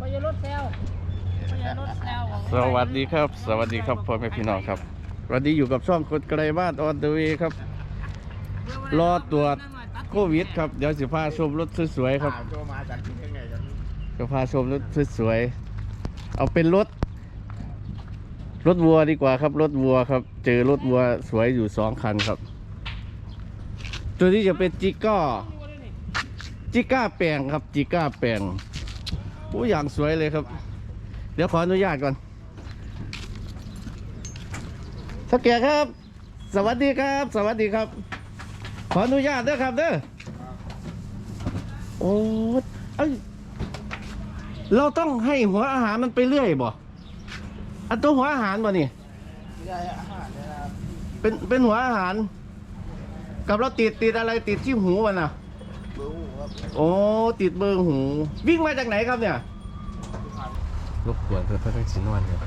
พยรถแซวพยรถแซวสวัสดีครับ สวัสดีครับพ่อแม่พี่น้องครับ วันนี้อยู่กับช่องคนไกลบ้านออนเดเวครับ รอตรวจโควิดครับ เดี๋ยวสิพาชมรถสวยๆครับจะพาชมรถสวยๆเอาเป็นรถ รถวัวดีกว่าครับ รถวัวครับ เจอรถวัวสวยอยู่สองคันครับ ตัวนี้จะเป็นจิก้าจิก้าแปลงครับจิก้าแปลง อ้อย่างสวยเลยครับ เดี๋ยวขออนุญาตก่อนสักแก่ครับ สวัสดีครับ สวัสดีครับ ขออนุญาตเด้อครับเด้อโอ้เอ้ยเราต้องให้หัวอาหารมันไปเรื่อยบ่อันตัวหัวอาหารบ่นี่ไม่ได้อาหารเนี่ยนะครับเป็นเป็นหัวอาหาร กับเราติดติดอะไรติดที่หูมันน่ะเบอร์หูครับโอ้ติดเบิงหู วิ่งมาจากไหนครับเนี่ย รบกวนเพื่อเพื่อนสินวันเนี่ย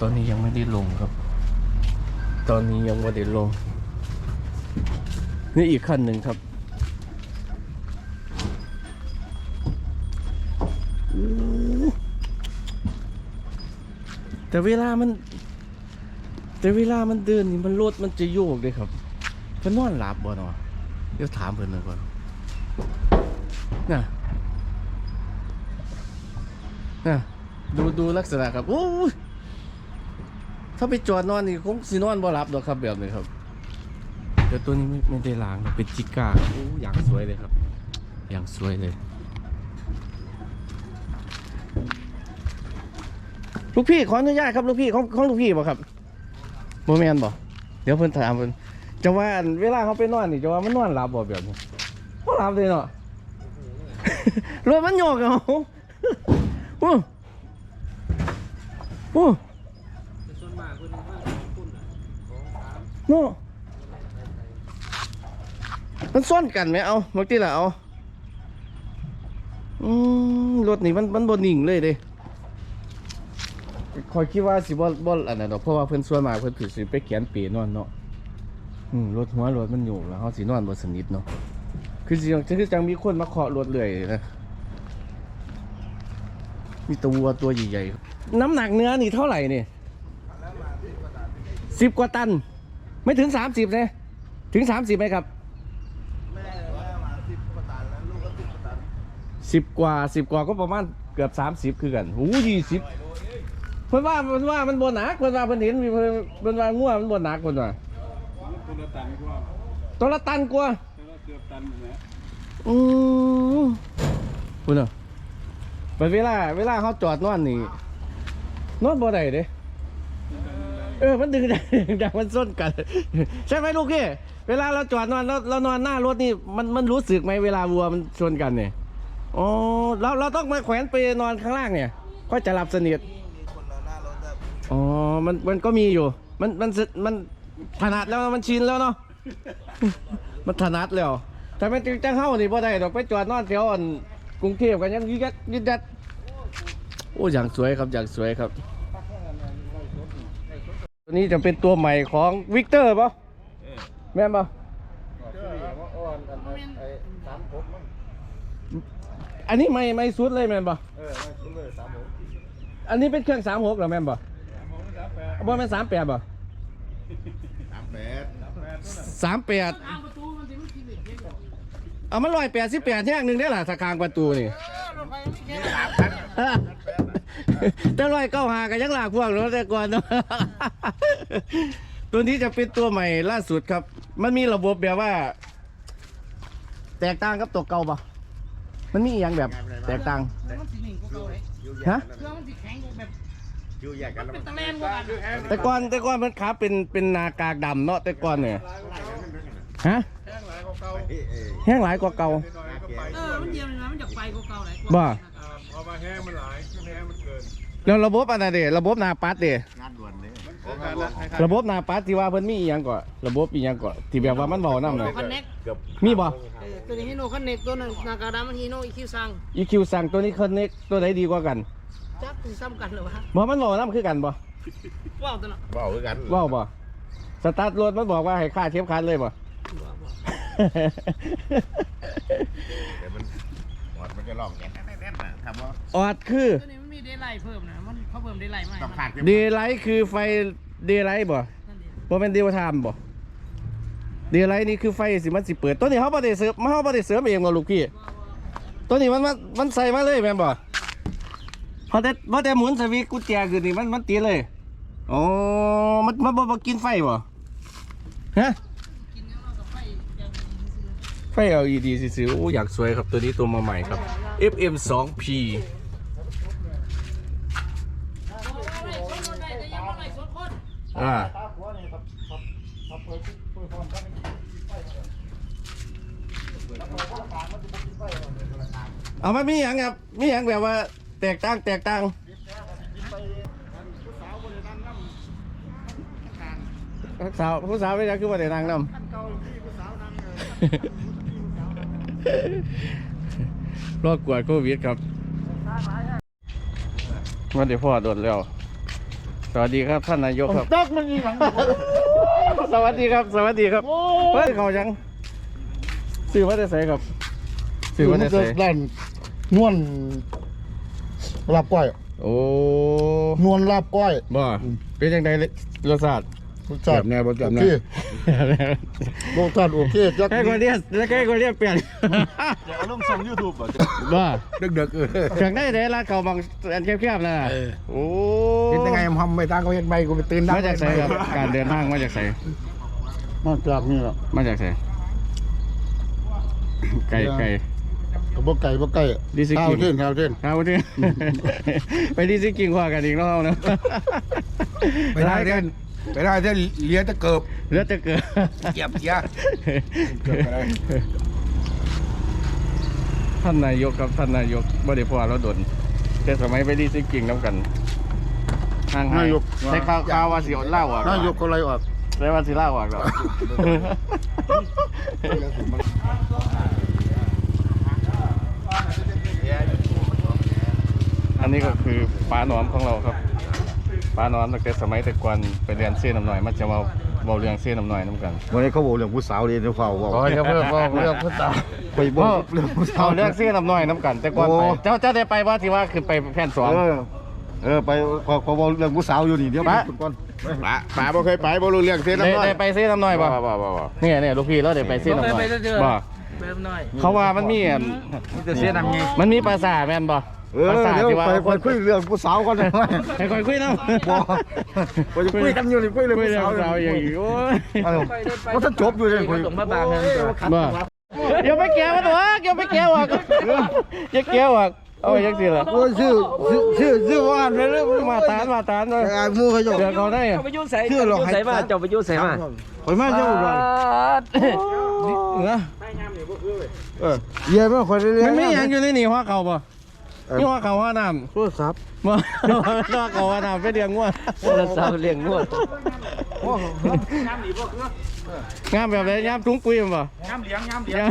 ตอนนี้ยังไม่ได้ลงครับ ตอนนี้ยังไม่ได้ลง นี่อีกขั้นหนึ่งครับแต่เวลามัน แต่เวลามันเดินนี่มันรถมันจะโยกเลยครับเพิ่นนอนหลับบ่เนาะเดี๋ยวถามเพิ่อนหน่อยก่อนน่ะ น่ะดูดูลักษณะครับโอ้ยถ้าไปจอดนอนนี่คงสินอนบ่หลับดอกครับแบบนี้ครับแต่ตัวนี้ไม่ไม่ได้ล้างนะเป็นจิก้าครับโอ้อย่างสวยเลยครับ อย่างสวยเลย ลูกพี่ขออนุญาตครับลูกพี่ของของลูกพี่บ่ครับโมแมนบ่เดี๋ยวเพิ่นถามเพิ่นจะว่าอันเวลาเขาไปนอนนี่จะว่ามันนอนหลับบ่แบบนี้บ่หลับเลยเนาะรถมันโยกเอา โอ้โอ้โน่มันซ่อนกันไหมเอาบางทีละเอาอืมรถนี่มันมันบนนิ่งเลยเด้คอยคิดว่าสิบ่บ่อันนั้นเนาะเพราะว่าเพิ่นส่วนมากเพิ่นถือสิไปเขียนปีนอนเนาะอืมรถหัวรถมันอยู่แล้วเขาสีนอนบนสนิทเนาะคือจังคือจังมีคนมาเคาะรถเรื่อยนะ มีตัววัวตัวใหญ่ๆน้ำหนักเนื้อนี่เท่าไหร่นี่สิบกว่าตัน ไม่ถึงสามสิบนะถึงสามสิบไหมครับไม่ได้เลยว่ามาสิบกว่าตันแล้วลูกก็สิบกว่าตันสิบกว่าสิบกว่าก็ประมาณเกือบสามสิบคือกันหูยี่สิบเพิ่นว่าเพิ่นว่ามันบนหนักเพิ่นว่าเพิ่นเห็นมีเพิ่นเพิ่นว่าง่วมันบนหนักเพิ่นว่าตัวละตันกว่าตัวละตันกว่าตัวละเกือบตันนะอืมคุณอะ ไปเวลาเวลาเขาจอดนอนนี่นอนบ่ได้เด้เออมันดึงได้ดึงมันส้นกัน ใช่ไหมลูกพี่เวลาเราจอดนอนแล้วเรานอนหน้ารถนี่มันมันรู้สึกไหมเวลาวัวมันชนกันเนี่ยอ๋อเราเราต้องมาแขวนไปนอนข้างล่างเนี่ยก็จะหลับสนิทอ๋อมันมันก็มีอยู่ มันมันมันถนัดแล้วมันชินแล้วเนาะมันถนัดแล้วแต่ไมันจังเข้านี่บ่ได้ดอกไปจอดนอนแถวอัน กรุงเทพกันยังยึดยัดยึดยัดโอ้อย่างสวยครับอย่างสวยครับ ตัวนี้จะเป็นตัวใหม่ของวิกเตอร์ป่ะแม่นป่ะเจ้าว่าอ่อนกันไอ้สามหกมั้งอันนี้ไม่ไม่สุดเลยแม่นป่ะเออมาชิ้นเลยสามหกอันนี้เป็นเครื่องสามหกเหรอแม่นป่ะบ่แม่นสามแปดป่ะสามแปดสามแปด เอามันลอยแปดสิบแปดแท่งหนึ่งได้หล่ะสกางประตูนี่เออรถไฟไม่แค่สามพันแต่ลอยเก้าหากันยังหลากพวกเนาะแต่ก่อนเนาะตัวนี้จะเป็นตัวใหม่ล่าสุดครับ มันมีระบบแบบว่า แตกต่างกับตัวเก่าปะมันมีอย่างแบบแตกต่างฮะตะกว่ากันแต่ก่อนแต่ก่อนมันขาเป็นเป็นนากากดำเนาะแต่ก่อนเนี่ยฮะ แห้งหลายกว่าเก่าแห้งหลายกว่าเก่าหน่อยก็ไปเออมันเดียวเลยนะมันอยากไปกว่าเก่าหลายกบ้าว่าอ่าพอมาแห้งมันหลายแห้งมันเกินแล้วระบบอันนั้นเดระบบหนาปัดเดงานด่วนเลยมันคือการละให้ระบบหนาปัดที่ว่าเพิ่นมีอีหยังก่อนระบบอีหยังก่อนที่แบบว่ามันเบาน้ำเลยคอนเน็กเกือบมีบ่เออตัวนี้ฮิโนคอนเน็กตัวนึงนากาดามันฮิโนอีคิวซังอีคิวสั่งตัวนี้คอนเน็กตัวไหนดีกว่ากันจักถึงซ้ำกันเหรอวะบ่มันเบาน้ำคือกันบ่ว้าวตัวน่ะว้าวคือกันว้าวบ่สตาร์ทรถมันบอกว่าให้ค่าเทียบคันเลยบ่ ว้าวว้าวแต่มันหมดมันก็ลองแกแน่นๆนะถามว่าออดคือ ตัวนี้มันมีเดย์ไลท์เพิ่มนะ มันเขาเพิ่มเดย์ไลท์มาให้ต้องมันขาดเดย์ไลท์คือไฟเดย์ไลท์บ่นั่นเองบ่เป็นเดย์ไทม์บ่เดย์ไลท์นี่คือไฟสิมันสิเปิดตัวนี้เฮาบ่ได้เสริมเฮาบ่ได้เสริมเองบ่ลูกพี่ตัวนี้มันมันมันใส่มาเลยแม่นบ่พอแต่พอแต่หมุนสวิตช์กุญแจขึ้นนี่มันมันติดเลยอ๋อมันมันบ่บ่กินไฟบ่ฮะ กินแล้วเรากับไฟอย่างนี้ซื้อ ไฟ LED ซื้อๆโอ้อยากสวยครับตัวนี้ตัวมาใหม่ครับ FM 2P ได้แต่ยังไม่ได้สดคนอ่าเอามามีอย่างครับมีอย่างแบบว่าแตกต่างแตกต่างสาวผู้สาวไม่ได้คือว่าแต่นางนำ รอดกวดโควิดครับมาเดี๋ยวพ่อโดดแล้ว สวัสดีครับท่านนายกครับ ตักมันอีหลังสวัสดีครับ สวัสดีครับเฮ้ยเขายังซื้อมาได้ใส่ครับซื้อมาได้ใส่ด้านนวลลาบก้อย โอ้นวลลาบก้อยบ่เป็นยังไงรสชาติ รสชาติแนวบ่โอจำเคนะรสชาติโอเคจักแค่คนเรียกแล้วแค่คนเรียกเปลี่ยนเดี๋ยวเอาลงส่งยูทูบอะบ่ดึกๆเออเสียงได้แต่ร้านเขาบางอันแคบๆนะโอ้เป็นยังไงทำไม่ตั้งเขาเห็นใบกูไปตื่นมาจากไสครับการเดินทางมาจากไสมาจากนี่แหละมาจากไสไก่ไก่ก็บ่ไก่บ่ไก่ดิซิกิข้าวเท่นข้าวเท่นเอาที่ไปที่ซิกิ่งว่ากันอีกแล้วเนาะ ไปได้เด่นไป ได้เด่นเลี้ยตะเกิบเหลือจะเกิดเหยียบเกียร์เกิดอะไรท่านนายกครับท่านนายกบ่ได้พอเราดนแต่สมัยไปดีซิกิ่งน้ำกันห่างหนายก ใช้ข่าวข่าวว่าสิเอาเหล่าอะนายกก็ไล่ออกใช้ว่าสิเหล่าอะเหรอ อันนี้ก็คือปลาหนอมของเราครับ ปลาหนอมตั้งแต่สมัยแต่ก่อนไปเรียนเส้นน้ำหน่อย มันจะมาเบาเรื่องเส้นน้ำหน่อยน้ำกันวันนี้เขาบอกเรื่องผู้สาวดีเดี๋ยวเฝ้าบอกโอ้ยเพิ่มเรื่องพุทธาวไปบอกเรื่องผู้สาเอาวเรื่องเส้นน้ำหน่อยน้ำกัน แต่ก่อนไปเจ้าเจ้าได้ไปว่าที่ว่าคือไปแผ่นสองเออไปขอขอบอกเรื่องผู้สาวอยู่นี่เดี๋ยวไปไปก่อนป๋าป๋าบ่เคยไปบ่รู้เรื่องเส้นน้ำน้อยได้ไปเส้นน้ำหน่อยป่ะบ่บ่บ่เนี่ยเนี่ยลูกพี่เราได้ไปเส้นน้ำหน่อยบ่เพิ่มหน่อยเขาว่ามันมีมันมีภาษาทแม่นบ่ เออภาษาทเดี๋ยวที่ว่าไปไปคุยเรื่องผู้สาวก่อนเลยให้คอยคุยเนาะบอกไปจะคุยกันอยู่นี่คุยเรื่องคุยผู้เรื่องสาวสาวอย่างนี้โอ้ยเออว่าถ้าจบอยู่เลยคุยส่งมาบางเงินตัวบ่เดี๋ยวไปแก้วมันวะเดี๋ยวไปแก้วอะอย่าแก้วอะเอาไว้ยังสิล่ะโอ้ยชื่อชื่อชื่อชื่อว่าอะไรเรื่องมาตานมาตานเลยไอ้มูเขาจะเดี๋ยวเขาได้อะไปยุ่งใส่ชื่อหรอกใส่มาเจ้าไปยุ่งใส่มาคอยมาเจ้าก่อนเออเออเยี่ยมมากคนเรียนมันมีอย่างอยู่ในนี่หัวเขาป่ะ นี่หัวเขาหัวน้ำโทรศัพท์มาหัวเขาหัวน้ำไปเลี้ยงงัวเราสาวเลี้ยงงวดงามแบบไหนยามถุงปุ๋ยมั้งป่ะยามเลี้ยงยามเลี้ยง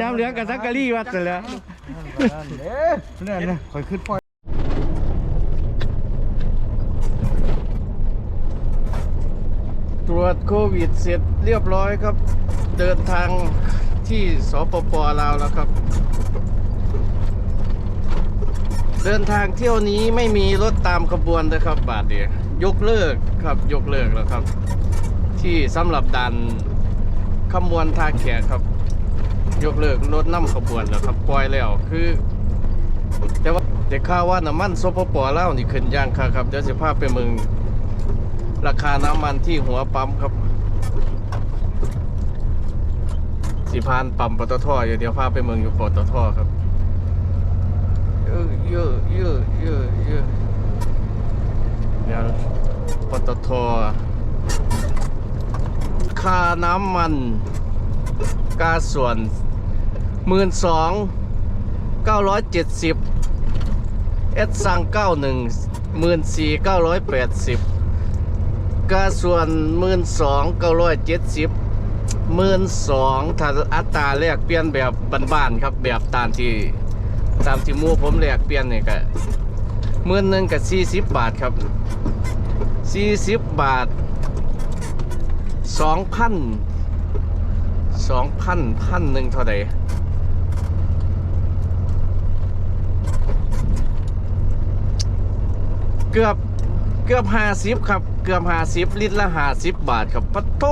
ยามเลี้ยงกับสักกะรี่วัดเสร็จแล้วเนี่ยเนี่ยคอยขึ้นปอยตรวจโควิดเสร็จเรียบร้อยครับ เดินทางที่สปปลาวแล้วครับ เดินทางเที่ยวนี้ไม่มีรถตามขบวนนะครับ บาทเดียวยกเลิกครับยกเลิกแล้วครับ ที่สำหรับด่านขบวนทาแขกครับ ยกเลิกรถน้ำขบวนแล้วครับปล่อยแล้วคือ แต่ว่าแต่ข่าว่าน้ำมันสปปลานี่ขึ้นย่างค่ะครับเดี๋ยวสิพาไปเมืองราคาน้ำมันที่หัวปั๊มครับ สิพานปั๊มปตทอยู่เดี๋ยวพาไปเมืองอยู่ปตทครับ เยอะเยอะเยอะเยอะเดี๋ยวปตทค่าน้ำมันกาส่วนหมื่นสองเก้าร้อยเจ็ดสิบเอสซังเก้าหนึ่งหมื่นสี่เก้าร้อยแปดสิบก็ส่วนหมื่นสองเก้าร้อยเจ็ดสิบหมื่นสองถ้าอัตราแลกเปลี่ยนแบบบ้านๆครับแบบตามที่ ตามที่มูผมแลกเปลี่ยนเนี่ยก็เมื่อนึงกับสี่สิบบาทครับสี่สิบบาทสองพันสองพันพันหนึ่งเท่าไหร่เกือบเกือบห้าสิบครับ เกือบห้าสิบลิตรละห้าสิบบาทครับปะโต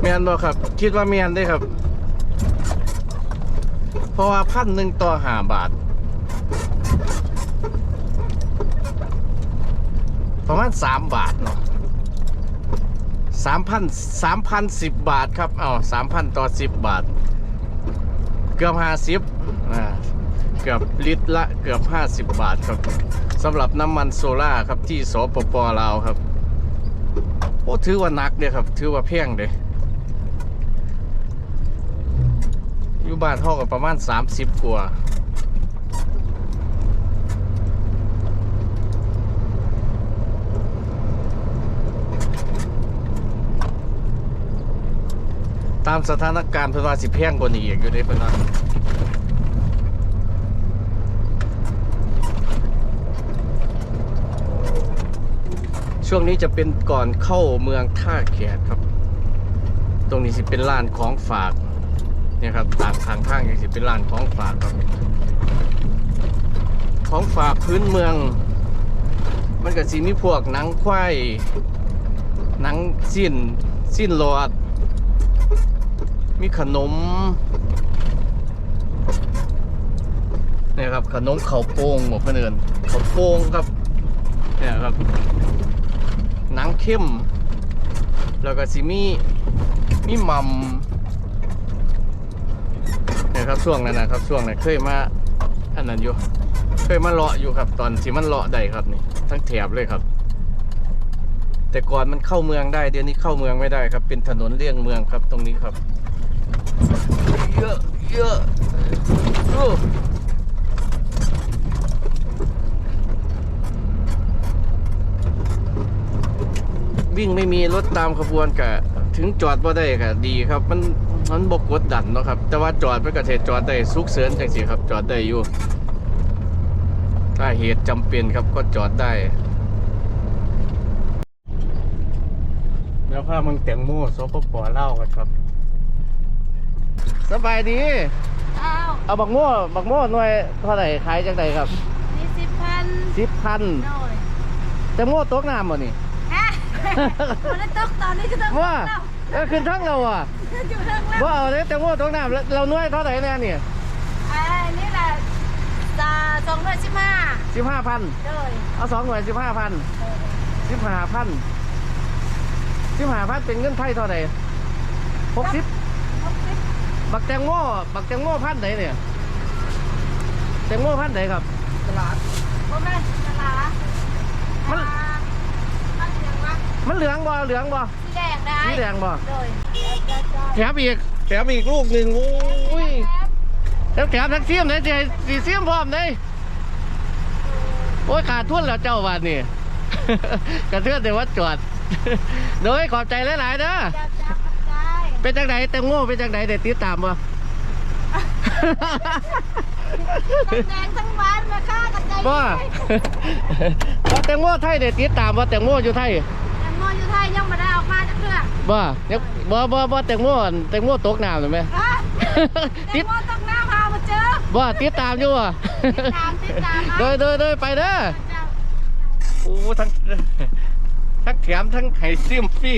แมนบอครับ คิดว่าแมนได้ครับ เพราะว่าพันหนึ่งต่อห้าบาท ประมาณสามบาทเนาะสามพันสามพันสิบบาทครับเอาสามพันต่อสิบบาท เกือบห้าสิบอ่าเกือบลิตรละเกือบ50บบาทครับสำหรับน้ำมันโซล่าครับที่สปปลาวครับ โอ้ถือว่านักเด้ครับ ถือว่าแพงเด้ อยู่บ้านเท่ากับประมาณ 30 กว่าตามสถานการณ์เพิ่นว่าสิแพงกว่านี้อีกอยู่เด้เพิ่นว่าช่วงนี้จะเป็นก่อนเข้าเมืองท่าแขกครับ ตรงนี้สิเป็นร้านของฝาก เนี่ยครับตามทางข้างยังสิเป็นร้านของฝากครับของฝากพื้นเมือง มันก็สิมีพวกหนังควายหนังสิ้นสิ้นหลอด มีขนมเนี่ยครับขนมเข้าโป่งบอกเพื่อนเอินข้าโป่งครับเนี่ยครับหนังเข้ม แล้วก็สิมีมีมัม ครับช่วงนั้นนะครับช่วงนั้นเคยมาอันนั้นอยู่เคยมาเลาะอยู่ครับ ตอนที่มันเลาะได้ครับนี่ทั้งแถบเลยครับ แต่ก่อนมันเข้าเมืองได้เดี๋ยวนี้เข้าเมืองไม่ได้ครับ เป็นถนนเลี่ยงเมืองครับตรงนี้ครับ เยอะเยอะโอ้วิ่งไม่มีรถตามขบวนกะถึงจอดบ่ได้กะดีครับ มัน มันบกกดดันเนาะครับ แต่ว่าจอดไปกะเทจอดได้สุกเสริญจังสิครับ จอดได้อยู่ ถ้าเหตุจำเป็นครับก็จอดได้ แล้วพามึงแตงโมสปปเล่าวกันครับ สบายดี อ้าวเอาบักโม่บักโม่หน่วยเท่าไหร่ขายจังไดครับนี่สิบพันสิบพันโดยแตงโมตกน้ำบ่นี่ฮะมันได้ตกตอนนี้จะต้องว่าแล้ว เออขึ้นทั้งเราอะอยู่เรื่องแล้วว่าเอาเลยแตงโมตกน้ำแล้วเราหน่วยเท่าไหร่แน่นี่อ่านี่แหละจะสองร้อยสิบห้าสิบห้าพันโดยเอาสองหน่วยสิบห้าพันสิบห้าพันสิบห้าพันเป็นเงินไทยเท่าไหร่หกสิบหกสิบบักแตงโมบักแตงโมพันไหนเนี่ยแตงโมพันไหนครับโอ้แม่ตลาดมันอ่ามันเรียกว่ามันเหลืองบ่เหลืองบ่สีแด งได้สีแดงบ่โดยจ้าจ้าแถมอีกแถมอีกลูกหนึ่งโอ้ยแล้วแถมทั้งเสียมเลยจะสีเสียมพร้อมเลยโอ้ยขาดทุนแล้วเจ้าวันนี่กระเทือนแต่ว่าจอด โดยขอบใจหลายๆเด้อจ้าจ้าขอบใจเป็นจังไดแตงโมเป็นจังไดเด็ดติดตามบ่ทั้งแดงทั้งหวานแม่ค้ากับใจบ่เอาแตงโมไทยเด็ดติดตามบ่แตงโมอยู่ไทยแตงโมอยู่ไทยยังไม่ได้ออกมา จากเครื่องบ่ยังบ่บ่บ่แตงโมอันแตงโมตกน้ำใช่ไหม ฮะแตติงดโมต้องน้ำพามาเจอ บ่ติดตามอยู่บ่ติดตามติดตามโดยโดยโดยไปเด้อเจ้าโอ้ทั้งทั้งแถมทั้งไห้ซิมฟรี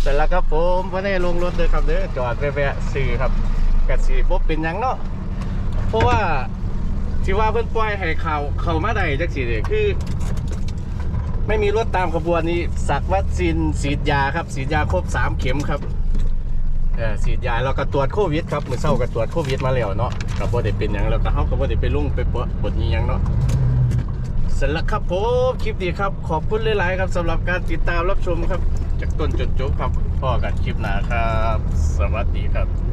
เสร็จแล้วครับผมพอได้ลงรถเลยครับเด้อจอดไปแวะซื้อครับกะสีบ่เป็นหยังเนาะเพราะว่าที่ว่าเพิ่นปล่อยให้เขาเข้ามาได้จังซี่นี่คือ ไม่มีรถตามขบวนนี้สักวัคซีนฉีดยาครับฉีดยาครบสามเข็มครับเออฉีดยาแล้วก็ตรวจโควิดครับมื้อเช้าก็ตรวจโควิดมาแล้วเนาะก็บ่ได้เป็นหยังแล้วก็เฮาก็บ่ได้ไปลุ่งไปปวดปวดอีหยังเนาะเสร็จแล้วครับผมคลิปดีครับ ขอบคุณหลาย ๆ ครับสำหรับการติดตามรับชมครับ จากต้นจนจบครับพ่อกันคลิปหนาครับ สวัสดีครับ